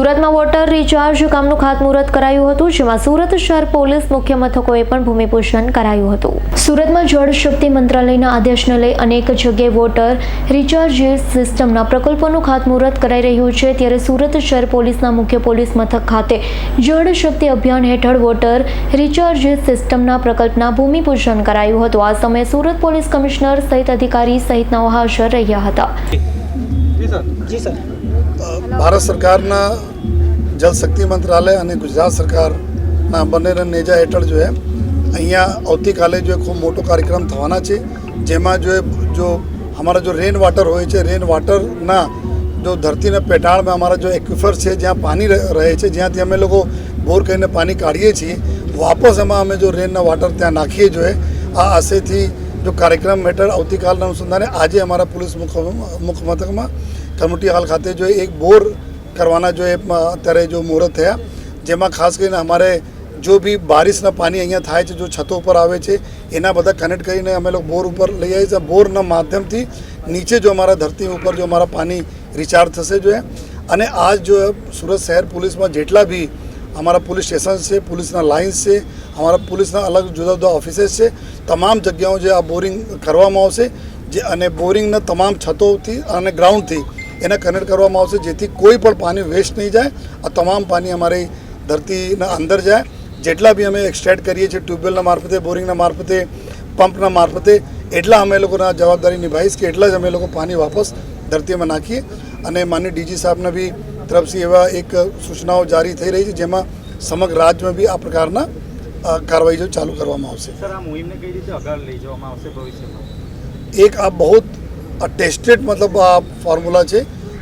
સુરતમાં water recharge કામનું ખાતમુહૂર્ત કરાયું હતું જેમાં સુરત શહેર પોલીસ મુખ્ય મથકોએ પણ ભૂમિપૂજન કરાયું હતું. સુરતમાં જળ શક્તિ મંત્રાલયના આદેશને લઈ અનેક જગ્યાએ વોટર રિચાર્જ સિસ્ટમના પ્રકલ્પોનું ખાતમુહૂર્ત કરાઈ રહ્યું છે. ત્યારે સુરત શહેર પોલીસના મુખ્ય પોલીસ મથક ખાતે જળ શક્તિ અભિયાન હેઠળ વોટર રિચાર્જ સિસ્ટમના પ્રકલ્પના ભૂમિપૂજન કરાયું હતું. આ સમયે સુરત પોલીસ કમિશનર સહિત અધિકારી સહિતના હાજર રહ્યા હતા. જી સર. ભારત સરકારના જલ શક્તિ મંત્રાલય અને ગુજરાત સરકારના બંનેના નેજા હેઠળ જો અહીંયા આવતીકાલે જો ખૂબ મોટો કાર્યક્રમ થવાના છે, જેમાં જો જો અમારા જો રેન વોટર હોય છે રેન વોટરના જો ધરતીના પેટાળમાં અમારા જો એક્વિફર છે, જ્યાં પાણી રહે છે, જ્યાંથી અમે લોકો બોર કરીને પાણી કાઢીએ છીએ, વાપસ એમાં અમે જો રેનના વોટર ત્યાં નાખીએ જોઈએ આ આશયથી જો કાર્યક્રમ હેઠળ આવતીકાલના અનુસંધાને આજે અમારા પોલીસ મુખ મુખ્ય મથકમાં કમ્યુનિટી હાલ ખાતે જો એક બોર કરવાના જો એ અત્યારે જો મુહૂર્ત થયા. જેમાં ખાસ કરીને અમારે જો બી બારિશના પાણી અહીંયા થાય છે, જો છતો ઉપર આવે છે, એના બધા કનેક્ટ કરીને અમે લોકો બોર ઉપર લઈ આવીએ છીએ. બોરના માધ્યમથી નીચે જો અમારા ધરતી ઉપર જો અમારા પાણી રિચાર્જ થશે જો અને આજ જો સુરત શહેર પોલીસમાં જેટલા બી અમારા પોલીસ સ્ટેશન છે, પોલીસના લાઇન્સ છે, અમારા પોલીસના અલગ જુદા જુદા ઓફિસેસ છે, તમામ જગ્યાઓ જે આ બોરિંગ કરવામાં આવશે, જે અને બોરિંગના તમામ છતોથી અને ગ્રાઉન્ડથી એને કનેક્ટ કરવામાં આવશે જેથી કોઈ પણ પાણી વેસ્ટ નહીં જાય આ તમામ પાણી અમારી ધરતીના અંદર જાય. જેટલા બી અમે એક્સટ્રેક્ટ કરીએ છીએ ટ્યુબવેલના મારફતે બોરિંગના મારફતે પંપના મારફતે એટલા અમે લોકોના જવાબદારી નિભાવીશ કે એટલા જ અમે લોકો પાણી વાપસ ધરતીમાં નાખીએ. અને માનનીય ડીજી સાહેબના બી તરફથી એવા એક સૂચનાઓ જારી થઈ રહી છે જેમાં સમગ્ર રાજ્યમાં બી આ પ્રકારના કાર્યવાહીઓ કાર્યવાહી ચાલુ કરવામાં આવશે. એક આ બહુ ટેસ્ટેડ મતલબ આ ફોર્મ્યુલા છે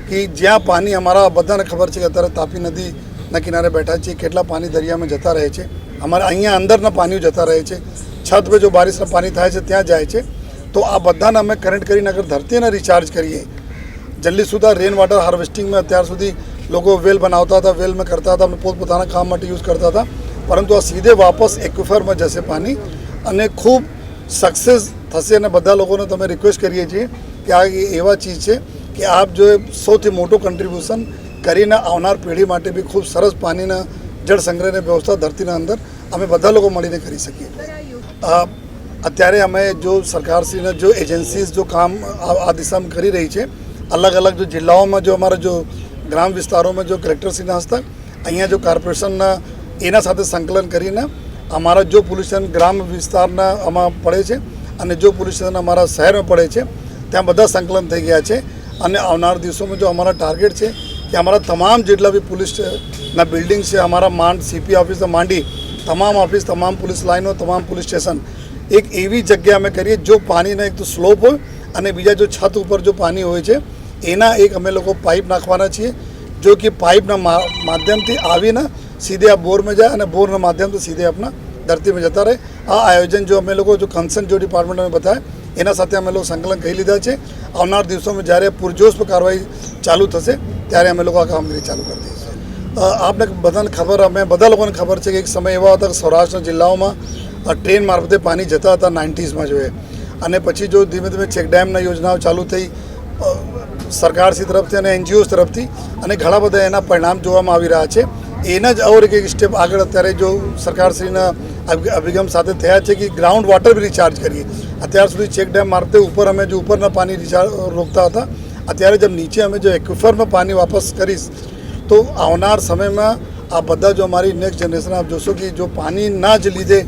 કે જ્યાં પાણી અમારા બધાને ખબર છે કે અત્યારે તાપી નદીના કિનારે બેઠા છીએ, કેટલા પાણી દરિયામાં જતા રહે છે. અમારા અહીંયા અંદરના પાણીઓ જતા રહે છે. છત પર જો બારિશના પાણી થાય છે, ત્યાં જાય છે. તો આ બધાને અમે કનેક્ટ કરીને અગર ધરતીને રિચાર્જ કરીએ, જલ્દી સુધા રેન વોટર હાર્વેસ્ટિંગમાં અત્યાર સુધી લોકો વેલ બનાવતા હતા વેલમાં કરતા હતા અને પોતપોતાના કામ માટે યુઝ કરતા હતા. પરંતુ આ સીધે વાપસ એક્વિફરમાં જશે પાણી અને ખૂબ સક્સેસ થશે અને બધા લોકોને તમે રિક્વેસ્ટ કરીએ છીએ કે આ એવા ચીજ છે કે આપ જો સૌથી મોટું કન્ટ્રીબ્યુશન કરીને આવનાર પેઢી માટે બી ખૂબ સરસ પાણીના જળ સંગ્રહની વ્યવસ્થા ધરતીના અંદર અમે બધા લોકો મળીને કરી શકીએ. અત્યારે અમે જો સરકારશ્રીના જો એજન્સીઝ જો કામ આ દિશામાં કરી રહી છે, અલગ અલગ જો જિલ્લાઓમાં જો અમારા જો ગ્રામ વિસ્તારોમાં જો કલેક્ટરશ્રીના હસ્તક અહીંયા જો કોર્પોરેશનના એના સાથે સંકલન કરીને અમારા જો પોલ્યુશન ગ્રામ વિસ્તારના આમાં પડે છે અને જો પોલ્યુશન અમારા શહેરમાં પડે છે ત્યાં બધા સંકલન થઈ ગયા છે અને આવનાર દિવસોમાં જો અમારા ટાર્ગેટ છે કે અમારા તમામ જેટલા બી પોલીસના બિલ્ડિંગ છે, અમારા માંડ સીપી ઓફિસ, માંડી, તમામ ઓફિસ, તમામ પોલીસ લાઈનો, તમામ પોલીસ સ્ટેશન, એક એવી જગ્યા અમે કરીએ જો પાણીનો એક તો સ્લોપ હોય અને બીજા જો છત ઉપર જો પાણી હોય છે, એના એક અમે લોકો પાઇપ નાખવાના છીએ. જો કે પાઇપના માધ્યમથી આવીને સીધે આ બોરમાં જાય અને બોરના માધ્યમથી સીધે આપણા ધરતીમાં જતા રહે. આ આયોજન જો અમે લોકો જો કન્સર્ન જો ડિપાર્ટમેન્ટ અમે બતાવે એના સાથે અમે લોકો સંકલન કરી લીધા છે. આવનાર દિવસોમાં જ્યારે પૂરજોશ કાર્યવાહી ચાલુ થશે, ત્યારે અમે લોકો આ કામગીરી ચાલુ કરી દઈશું. આપને બધાને ખબર, અમે બધા લોકોને ખબર છે કે એક સમય એવા હતા કે સૌરાષ્ટ્રના જિલ્લાઓમાં ટ્રેન મારફતે પાણી જતા હતા નાઇન્ટીઝમાં જોઈએ. અને પછી જો ધીમે ધીમે ચેકડેમના યોજનાઓ ચાલુ થઈ સરકારશ્રી તરફથી અને એનજીઓ તરફથી, અને ઘણા બધા એના પરિણામ જોવામાં આવી રહ્યા છે. એના જ ઓર એક સ્ટેપ આગળ અત્યારે જો સરકારશ્રીના અભિગમ સાથે થયા છે કે ગ્રાઉન્ડ વોટર બી રિચાર્જ કરીએ. અત્યાર સુધી ચેક ડેમ મારતે ઉપર અમે જે ઉપરના પાણી રિચાર્જ રોકતા હતા, અત્યારે જેમ નીચે અમે જો એક્વિફરમાં પાણી વાપસ કરીશ, તો આવનાર સમયમાં આ બધા જો અમારી નેક્સ્ટ જનરેશન આપ જોશો કે જો પાણી ના જ લીધે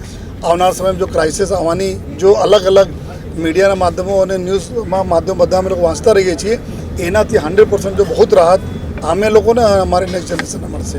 આવનાર સમયમાં જો ક્રાઇસિસ આવવાની જો અલગ અલગ મીડિયાના માધ્યમો અને ન્યૂઝમાં માધ્યમ બધા અમે લોકો વાંચતા રહીએ છીએ, એનાથી હંડ્રેડ પર્સન્ટ જો બહુ રાહત અમે લોકોને અમારી નેક્સ્ટ જનરેશનને મળશે.